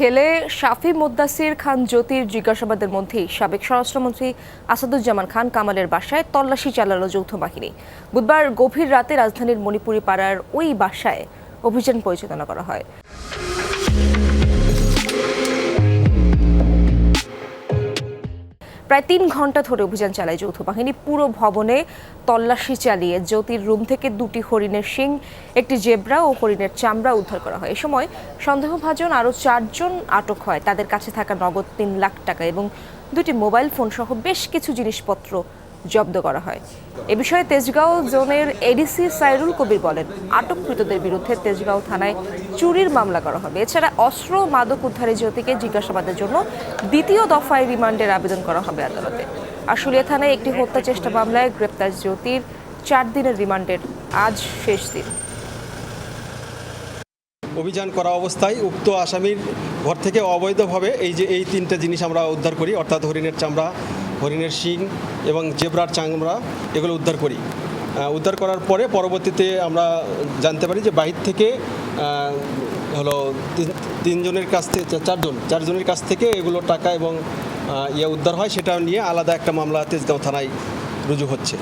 ছেলে শাফি মোদ্দাসির খান জ্যোতির জিজ্ঞাসাবাদের মধ্যেই সাবেক স্বরাষ্ট্রমন্ত্রী আসাদুজ্জামান খান কামালের বাসায় তল্লাশি চালালো যৌথ বাহিনী। বুধবার গভীর রাতে রাজধানীর মণিপুরি পাড়ার ওই বাসায় অভিযান পরিচালনা করা হয়। প্রায় তিন ঘণ্টা ধরে অভিযান চালায় যৌথ বাহিনী। পুরো ভবনে তল্লাশি চালিয়ে জ্যোতির রুম থেকে দুটি হরিণের শিং, একটি জেব্রা ও হরিণের চামড়া উদ্ধার করা হয়। এ সময় সন্দেহভাজন আরও চারজন আটক হয়। তাদের কাছে থাকা নগদ তিন লাখ টাকা এবং দুটি মোবাইল ফোন সহ বেশ কিছু জিনিসপত্র জব্দ করা হয়। এ বিষয়ে তেজগাঁও জোনের এডিসি সাইরুল কবির বলেন, আটককৃতদের বিরুদ্ধে তেজগাঁও থানায় চুরির মামলা করা হবে। এছাড়া অস্ত্র মাদক উদ্ধারে জ্যোতিকে জিজ্ঞাসাবাদের জন্য দ্বিতীয় দফায় রিমান্ডের আবেদন করা হবে আদালতে। আশুলিয়া থানায় একটি হত্যা চেষ্টা মামলায় গ্রেপ্তার জ্যোতির চার দিনের রিমান্ডের আজ শেষ দিন। অভিযান করা অবস্থায় উক্ত আসামির ঘর থেকে অবৈধভাবে এই যে এই তিনটা জিনিস আমরা উদ্ধার করি, অর্থাৎ হরিণের চামড়া হরিণের শিং এবং জেব্রার চামড়া এগুলো উদ্ধার করি। উদ্ধার করার পরে পরবর্তীতে আমরা জানতে পারি যে বাহির থেকে হলো তিন- তিনজনের কাছ থেকে চারজন, চারজনের কাছ থেকে এগুলো টাকা এবং ইয়ে উদ্ধার হয়, সেটা নিয়ে আলাদা একটা মামলা তেজগাঁও থানায় রুজু হচ্ছে।